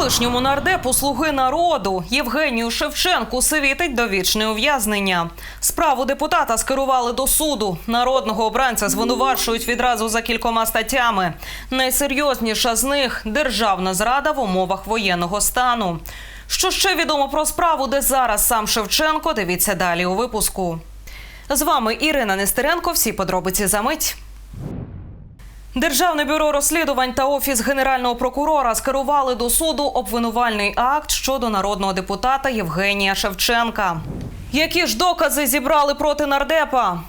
Колишньому нардепу слуги народу Євгенію Шевченку світить довічне ув'язнення. Справу депутата скерували до суду. Народного обранця звинувачують відразу за кількома статтями. Найсерйозніша з них державна зрада в умовах воєнного стану. Що ще відомо про справу, де зараз сам Шевченко? Дивіться далі у випуску. З вами Ірина Нестеренко. Всі подробиці за мить. Державне бюро розслідувань та офіс генерального прокурора скерували до суду обвинувальний акт щодо народного депутата Євгенія Шевченка. Які ж докази зібрали проти нардепа?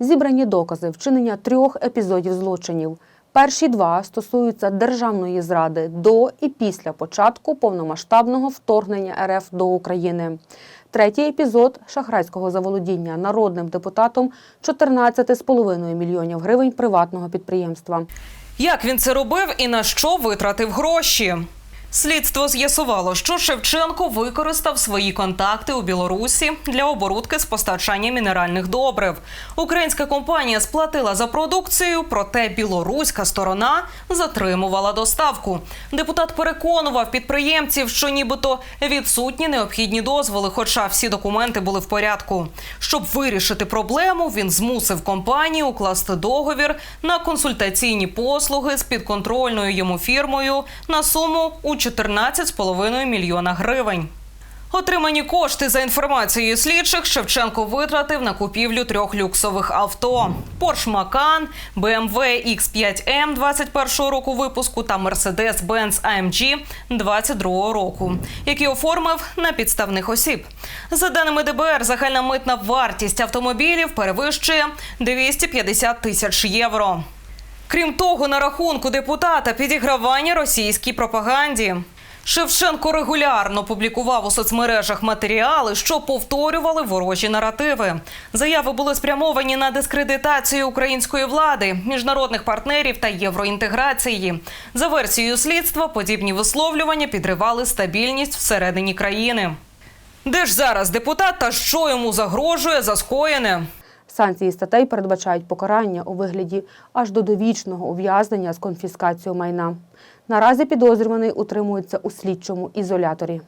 Зібрані докази вчинення трьох епізодів злочинів. Перші два стосуються державної зради до і після початку повномасштабного вторгнення РФ до України. Третій епізод шахрайського заволодіння народним депутатом 14,5 мільйонів гривень приватного підприємства. Як він це робив і на що витратив гроші? Слідство з'ясувало, що Шевченко використав свої контакти у Білорусі для оборудки з постачання мінеральних добрив. Українська компанія сплатила за продукцію, проте білоруська сторона затримувала доставку. Депутат переконував підприємців, що нібито відсутні необхідні дозволи, хоча всі документи були в порядку. Щоб вирішити проблему, він змусив компанію укласти договір на консультаційні послуги з підконтрольною йому фірмою на суму у 14,5 мільйона гривень. Отримані кошти за інформацією слідчих Шевченко витратив на купівлю трьох люксових авто: Porsche Macan, BMW X5M 21 року випуску та Mercedes-Benz AMG 22 року, які оформив на підставних осіб. За даними ДБР, загальна митна вартість автомобілів перевищує 250 тисяч євро. Крім того, на рахунку депутата підігравання російській пропаганді. Шевченко регулярно публікував у соцмережах матеріали, що повторювали ворожі наративи. Заяви були спрямовані на дискредитацію української влади, міжнародних партнерів та євроінтеграції. За версією слідства, подібні висловлювання підривали стабільність всередині країни. Де ж зараз депутат та що йому загрожує за скоєне? Санкції статей передбачають покарання у вигляді аж до довічного ув'язнення з конфіскацією майна. Наразі підозрюваний утримується у слідчому ізоляторі.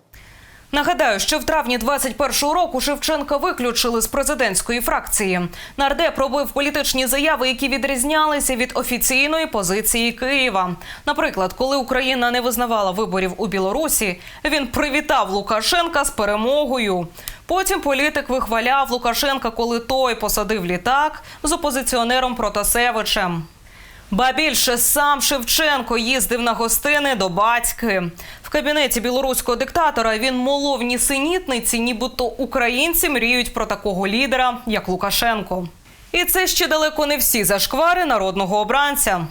Нагадаю, що в травні 21-го року Шевченка виключили з президентської фракції. Нардеп робив політичні заяви, які відрізнялися від офіційної позиції Києва. Наприклад, коли Україна не визнавала виборів у Білорусі, він привітав Лукашенка з перемогою. Потім політик вихваляв Лукашенка, коли той посадив літак з опозиціонером Протасевичем. Ба більше сам Шевченко їздив на гостини до батьки. В кабінеті білоруського диктатора він молов нісенітниці, нібито українці мріють про такого лідера, як Лукашенко. І це ще далеко не всі зашквари народного обранця.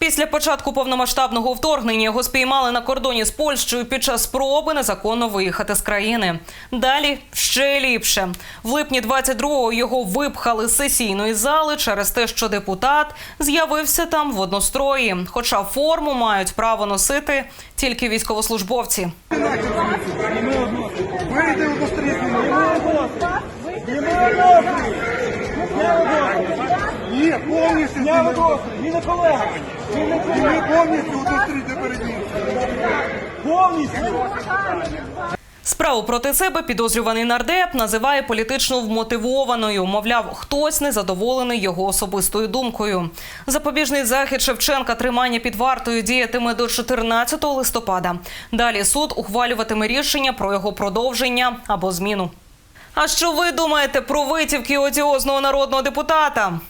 Після початку повномасштабного вторгнення його спіймали на кордоні з Польщею під час спроби незаконно виїхати з країни. Далі ще ліпше. В липні 22-го його випхали з сесійної зали через те, що депутат з'явився там в однострої. Хоча форму мають право носити тільки військовослужбовці. Ні, повністю. Я не колега. Колега. повністю удострійте перед ним. Справу проти себе підозрюваний нардеп називає політично вмотивованою. Мовляв, хтось незадоволений його особистою думкою. Запобіжний захід Шевченка тримання під вартою діятиме до 14 листопада. Далі суд ухвалюватиме рішення про його продовження або зміну. А що ви думаєте про витівки одіозного народного депутата?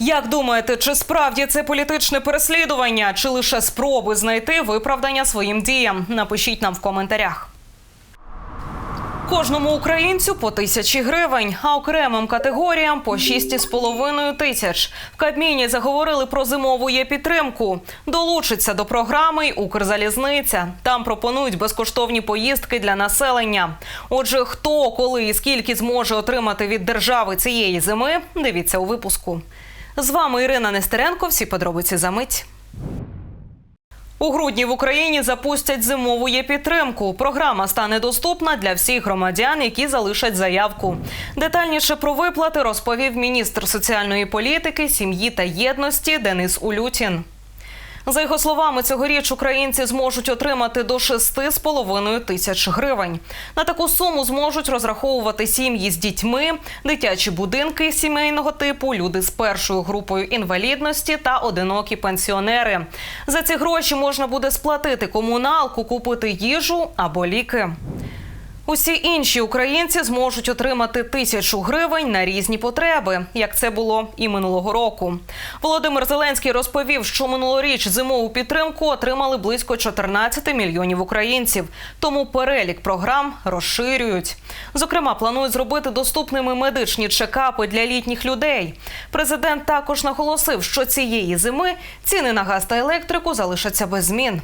Як думаєте, чи справді це політичне переслідування, чи лише спроби знайти виправдання своїм діям? Напишіть нам в коментарях. Кожному українцю по тисячі гривень, а окремим категоріям по 6,5 тисяч. В Кабміні заговорили про зимову є підтримку. Долучиться до програми Укрзалізниця. Там пропонують безкоштовні поїздки для населення. Отже, хто, коли і скільки зможе отримати від держави цієї зими, дивіться у випуску. З вами Ірина Нестеренко. Всі подробиці за мить. У грудні в Україні запустять зимову є-підтримку. Програма стане доступна для всіх громадян, які залишать заявку. Детальніше про виплати розповів міністр соціальної політики, сім'ї та єдності Денис Улютін. За його словами, цьогоріч українці зможуть отримати до 6,5 тисяч гривень. На таку суму зможуть розраховувати сім'ї з дітьми, дитячі будинки сімейного типу, люди з першою групою інвалідності та одинокі пенсіонери. За ці гроші можна буде сплатити комуналку, купити їжу або ліки. Усі інші українці зможуть отримати тисячу гривень на різні потреби, як це було і минулого року. Володимир Зеленський розповів, що минулоріч зимову підтримку отримали близько 14 мільйонів українців. Тому перелік програм розширюють. Зокрема, планують зробити доступними медичні чекапи для літніх людей. Президент також наголосив, що цієї зими ціни на газ та електрику залишаться без змін.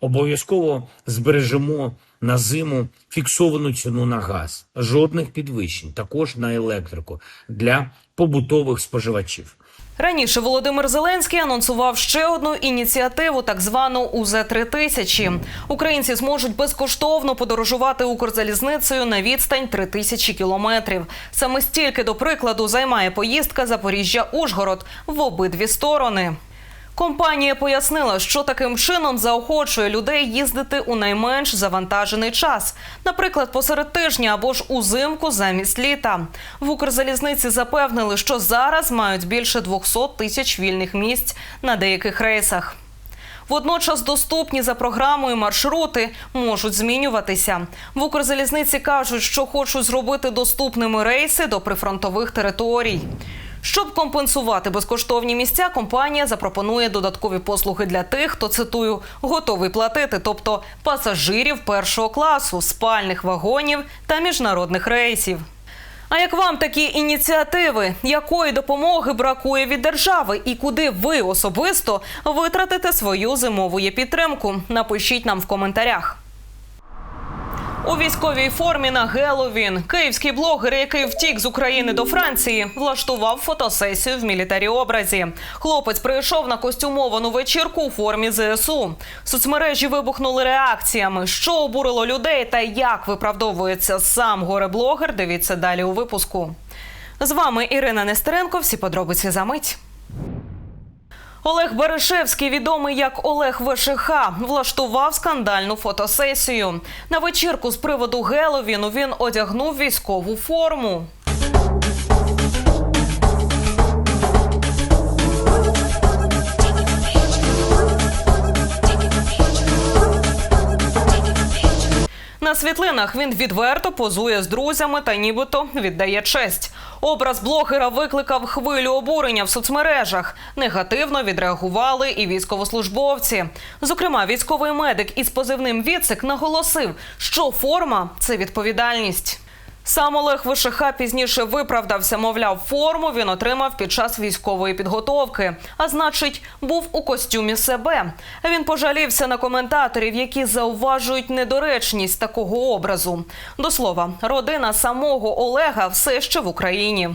Обов'язково збережемо на зиму фіксовану ціну на газ, жодних підвищень, також на електрику для побутових споживачів. Раніше Володимир Зеленський анонсував ще одну ініціативу, так звану УЗ 3000 Українці зможуть безкоштовно подорожувати Укрзалізницею на відстань 3000 кілометрів. Саме стільки, до прикладу, займає поїздка Запоріжжя-Ужгород в обидві сторони. Компанія пояснила, що таким чином заохочує людей їздити у найменш завантажений час, наприклад, посеред тижня або ж узимку замість літа. В Укрзалізниці запевнили, що зараз мають більше 200 тисяч вільних місць на деяких рейсах. Водночас доступні за програмою маршрути можуть змінюватися. В Укрзалізниці кажуть, що хочуть зробити доступними рейси до прифронтових територій. Щоб компенсувати безкоштовні місця, компанія запропонує додаткові послуги для тих, хто цитую готовий платити, тобто пасажирів першого класу, спальних вагонів та міжнародних рейсів. А як вам такі ініціативи? Якої допомоги бракує від держави, і куди ви особисто витратите свою зимову підтримку? Напишіть нам в коментарях. У військовій формі на Геловін київський блогер, який втік з України до Франції, влаштував фотосесію в мілітарі образі. Хлопець прийшов на костюмовану вечірку у формі ЗСУ. Соцмережі вибухнули реакціями, що обурило людей та як виправдовується сам горе-блогер. Дивіться далі у випуску. З вами Ірина Нестеренко. Всі подробиці за мить. Олег Берешевський, відомий як Олег ВШХ, влаштував скандальну фотосесію. На вечірку з приводу Геловіну він одягнув військову форму. На світлинах він відверто позує з друзями та нібито віддає честь. Образ блогера викликав хвилю обурення в соцмережах. Негативно відреагували і військовослужбовці. Зокрема, військовий медик із позивним Віцик наголосив, що форма це відповідальність. Сам Олег Вишиха пізніше виправдався, мовляв, форму він отримав під час військової підготовки, а значить, був у костюмі себе. Він пожалівся на коментаторів, які зауважують недоречність такого образу. До слова, родина самого Олега все ще в Україні.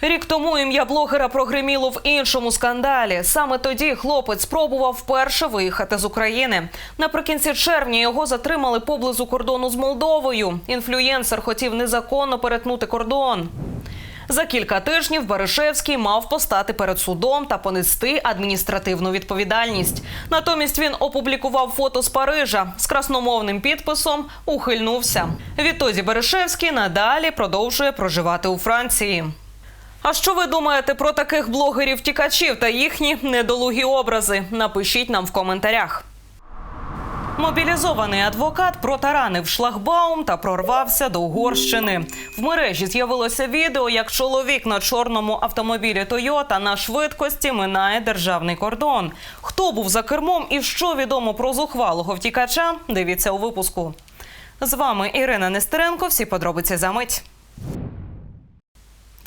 Рік тому ім'я блогера прогреміло в іншому скандалі. Саме тоді хлопець спробував вперше виїхати з України. Наприкінці червня його затримали поблизу кордону з Молдовою. Інфлюєнсер хотів незаконно перетнути кордон. За кілька тижнів Баришевський мав постати перед судом та понести адміністративну відповідальність. Натомість він опублікував фото з Парижа з красномовним підписом Ухильнувся. Відтоді Баришевський надалі продовжує проживати у Франції. А що ви думаєте про таких блогерів-тікачів та їхні недолугі образи? Напишіть нам в коментарях. Мобілізований адвокат протаранив шлагбаум та прорвався до Угорщини. В мережі з'явилося відео, як чоловік на чорному автомобілі Тойота на швидкості минає державний кордон. Хто був за кермом і що відомо про зухвалого втікача? Дивіться у випуску. З вами Ірина Нестеренко. Всі подробиці за мить.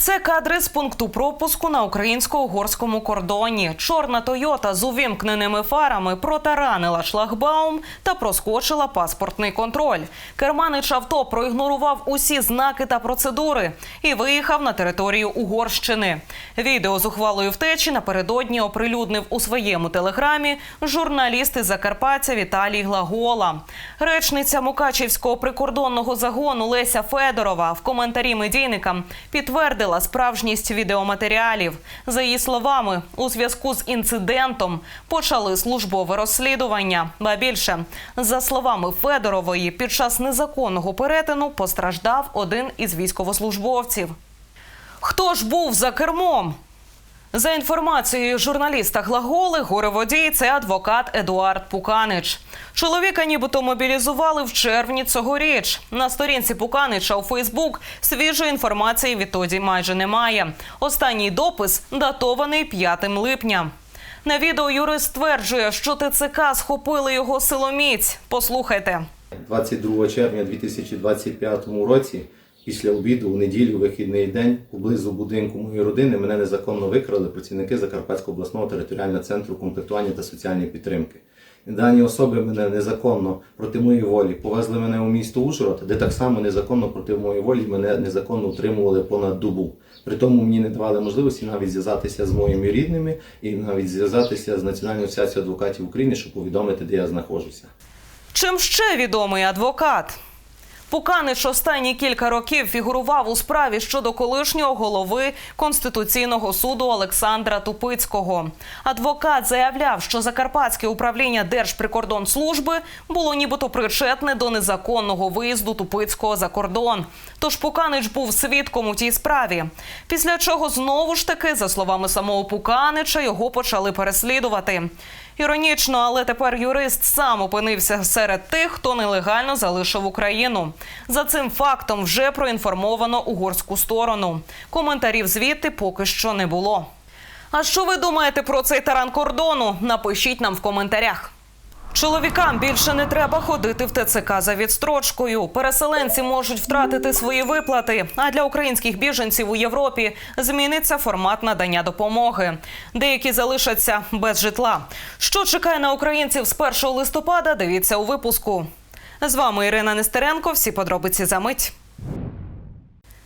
Це кадри з пункту пропуску на українсько-угорському кордоні. Чорна Тойота з увімкненими фарами протаранила шлагбаум та проскочила паспортний контроль. Керманич авто проігнорував усі знаки та процедури і виїхав на територію Угорщини. Відео з ухвалою втечі напередодні оприлюднив у своєму телеграмі журналіст із Закарпаття Віталій Глагола. Речниця Мукачівського прикордонного загону Леся Федорова в коментарі медійникам підтвердила, перевірила справжність відеоматеріалів. За її словами, у зв'язку з інцидентом почали службове розслідування. Ба більше, за словами Федорової, під час незаконного перетину постраждав один із військовослужбовців. Хто ж був за кермом? За інформацією журналіста Глаголи, гореводій це адвокат Едуард Пуканич. Чоловіка нібито мобілізували в червні цьогоріч. На сторінці Пуканича у Фейсбук свіжої інформації відтоді майже немає. Останній допис датований 5 липня. На відео юрист стверджує, що ТЦК схопили його силоміць. Послухайте. 22 червня 2025 році, після обіду, у неділю, вихідний день, поблизу будинку моєї родини мене незаконно викрали працівники Закарпатського обласного територіального центру комплектування та соціальної підтримки. Дані особи мене незаконно проти моєї волі повезли мене у місто Ужгород, де так само незаконно проти моєї волі мене незаконно утримували понад добу. При тому мені не давали можливості навіть зв'язатися з моїми рідними і навіть зв'язатися з Національною асоціацією адвокатів України, щоб повідомити, де я знаходжуся. Чим ще відомий адвокат? Пуканич останні кілька років фігурував у справі щодо колишнього голови Конституційного суду Олександра Тупицького. Адвокат заявляв, що Закарпатське управління Держприкордонслужби було нібито причетне до незаконного виїзду Тупицького за кордон. Тож Пуканич був свідком у тій справі. Після чого знову ж таки, за словами самого Пуканича, його почали переслідувати. Іронічно, але тепер юрист сам опинився серед тих, хто нелегально залишив Україну. За цим фактом вже проінформовано угорську сторону. Коментарів звідти поки що не було. А що ви думаєте про цей таран кордону? Напишіть нам в коментарях. Чоловікам більше не треба ходити в ТЦК за відстрочкою. Переселенці можуть втратити свої виплати. А для українських біженців у Європі зміниться формат надання допомоги. Деякі залишаться без житла. Що чекає на українців з 1 листопада? Дивіться у випуску. З вами Ірина Нестеренко. Всі подробиці за мить.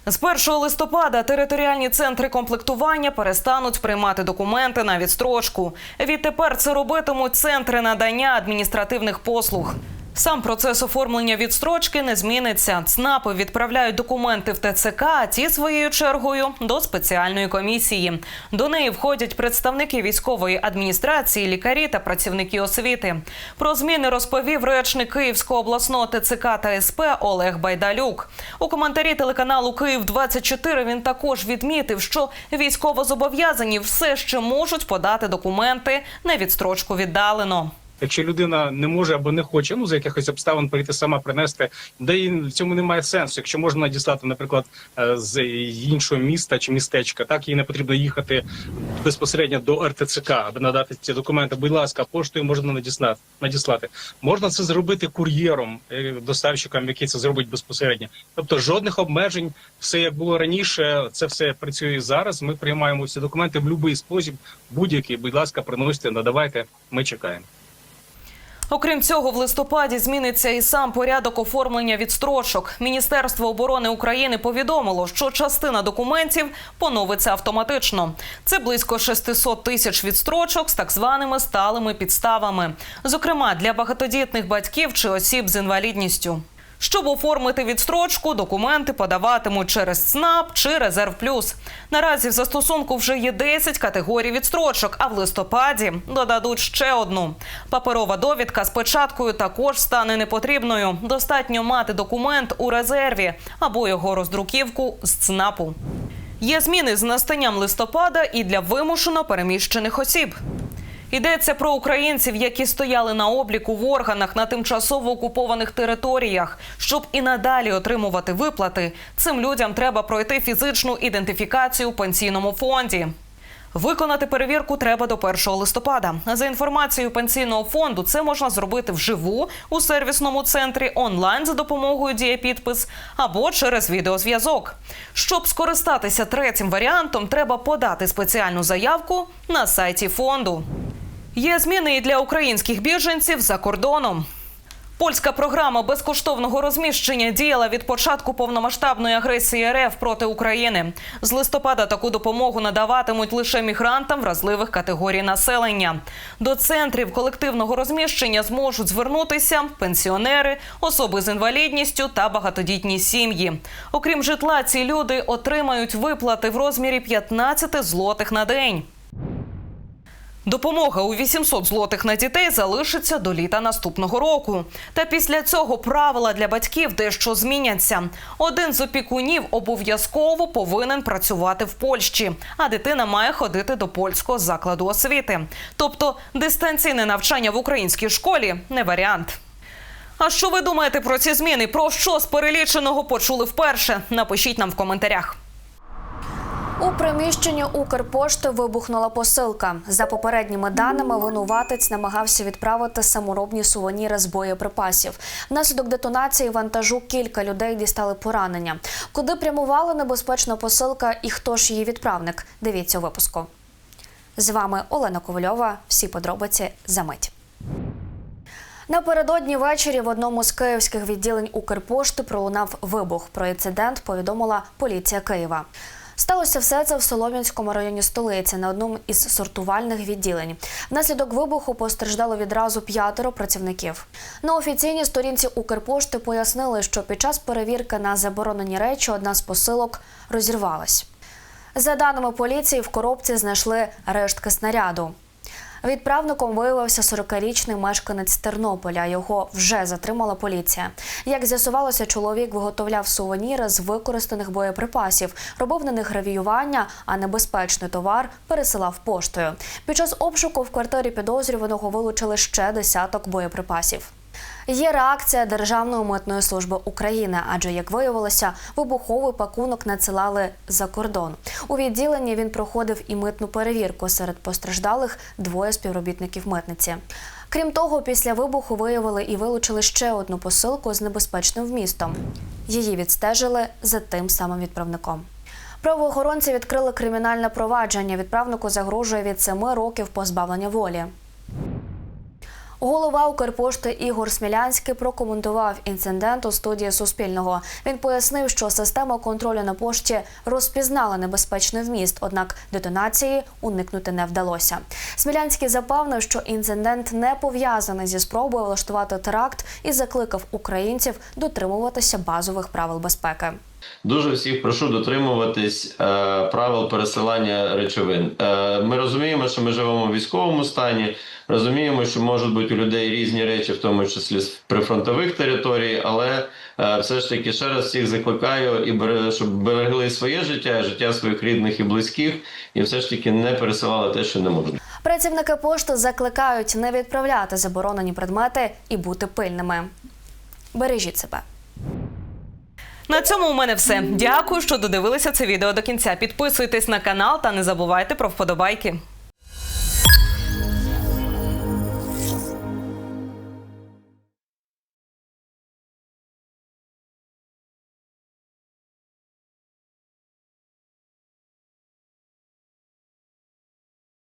З 1 листопада територіальні центри комплектування перестануть приймати документи на відстрочку. Відтепер це робитимуть центри надання адміністративних послуг. Сам процес оформлення відстрочки не зміниться. ЦНАПи відправляють документи в ТЦК, а ті своєю чергою до спеціальної комісії. До неї входять представники військової адміністрації, лікарі та працівники освіти. Про зміни розповів речник Київського обласного ТЦК та СП Олег Байдалюк. У коментарі телеканалу Київ 24 він також відмітив, що військовозобов'язані все ще можуть подати документи на відстрочку віддалено. Якщо людина не може або не хоче, ну за якихось обставин прийти сама принести, де і в цьому немає сенсу. Якщо можна надіслати, наприклад, е, з іншого міста чи містечка, так їй не потрібно їхати безпосередньо до РТЦК, аби надати ці документи. Будь ласка, поштою можна надіслати. надіслати. Можна це зробити кур'єром, е, доставщиком, який це зробить безпосередньо. Тобто жодних обмежень, все як було раніше, це все працює зараз. Ми приймаємо ці документи в будь-який спосіб, будь-який. Будь ласка, приносите, надавайте. Ми чекаємо. Окрім цього, в листопаді зміниться і сам порядок оформлення відстрочок. Міністерство оборони України повідомило, що частина документів поновиться автоматично. Це близько 600 тисяч відстрочок з так званими сталими підставами, зокрема для багатодітних батьків чи осіб з інвалідністю. Щоб оформити відстрочку, документи подаватимуть через ЦНАП чи Резерв Плюс. Наразі в застосунку вже є 10 категорій відстрочок, а в листопаді додадуть ще одну. Паперова довідка з печаткою також стане непотрібною. Достатньо мати документ у резерві або його роздруківку з ЦНАПу. Є зміни з настанням листопада і для вимушено переміщених осіб. Йдеться про українців, які стояли на обліку в органах на тимчасово окупованих територіях. Щоб і надалі отримувати виплати, цим людям треба пройти фізичну ідентифікацію в пенсійному фонді. Виконати перевірку треба до 1 листопада. За інформацією пенсійного фонду, це можна зробити вживу у сервісному центрі онлайн за допомогою дієпідпис або через відеозв'язок. Щоб скористатися третім варіантом, треба подати спеціальну заявку на сайті фонду. Є зміни і для українських біженців за кордоном. Польська програма безкоштовного розміщення діяла від початку повномасштабної агресії РФ проти України. З листопада таку допомогу надаватимуть лише мігрантам вразливих категорій населення. До центрів колективного розміщення зможуть звернутися пенсіонери, особи з інвалідністю та багатодітні сім'ї. Окрім житла, ці люди отримають виплати в розмірі 15 злотих на день. Допомога у 800 злотих на дітей залишиться до літа наступного року. Та після цього правила для батьків дещо зміняться. Один з опікунів обов'язково повинен працювати в Польщі, а дитина має ходити до польського закладу освіти. Тобто дистанційне навчання в українській школі не варіант. А що ви думаєте про ці зміни? Про що з переліченого почули вперше? Напишіть нам в коментарях. У приміщенні Укрпошти вибухнула посилка. За попередніми даними, винуватець намагався відправити саморобні сувеніри з боєприпасів. Внаслідок детонації вантажу кілька людей дістали поранення. Куди прямувала небезпечна посилка і хто ж її відправник? Дивіться у випуску. З вами Олена Ковальова. Всі подробиці за мить. Напередодні ввечері в одному з київських відділень Укрпошти пролунав вибух. Про інцидент повідомила поліція Києва. Сталося все це в Солом'янському районі столиці на одному із сортувальних відділень. Внаслідок вибуху постраждало відразу п'ятеро працівників. На офіційній сторінці Укрпошти пояснили, що під час перевірки на заборонені речі одна з посилок розірвалась. За даними поліції, в коробці знайшли рештки снаряду. Відправником виявився 40-річний мешканець Тернополя. Його вже затримала поліція. Як з'ясувалося, чоловік виготовляв сувеніри з використаних боєприпасів, робив на них гравіювання, а небезпечний товар пересилав поштою. Під час обшуку в квартирі підозрюваного вилучили ще десяток боєприпасів. Є реакція Державної митної служби України, адже як виявилося, вибуховий пакунок надсилали за кордон. У відділенні він проходив і митну перевірку. Серед постраждалих двоє співробітників митниці. Крім того, після вибуху виявили і вилучили ще одну посилку з небезпечним вмістом. Її відстежили за тим самим відправником. Правоохоронці відкрили кримінальне провадження. Відправнику загрожує від 7 років позбавлення волі. Голова Укрпошти Ігор Смілянський прокоментував інцидент у студії Суспільного. Він пояснив, що система контролю на пошті розпізнала небезпечний вміст, однак детонації уникнути не вдалося. Смілянський запевнив, що інцидент не пов'язаний зі спробою влаштувати теракт і закликав українців дотримуватися базових правил безпеки. Дуже всіх прошу дотримуватись е, правил пересилання речовин. Е, ми розуміємо, що ми живемо в військовому стані. Розуміємо, що можуть бути у людей різні речі, в тому числі з прифронтових територій, але е, все ж таки ще раз всіх закликаю і бере- щоб берегли своє життя, життя своїх рідних і близьких, і все ж таки не пересилали те, що не можна. Працівники пошти закликають не відправляти заборонені предмети і бути пильними. Бережіть себе. На цьому у мене все. Дякую, що додивилися це відео до кінця. Підписуйтесь на канал та не забувайте про вподобайки.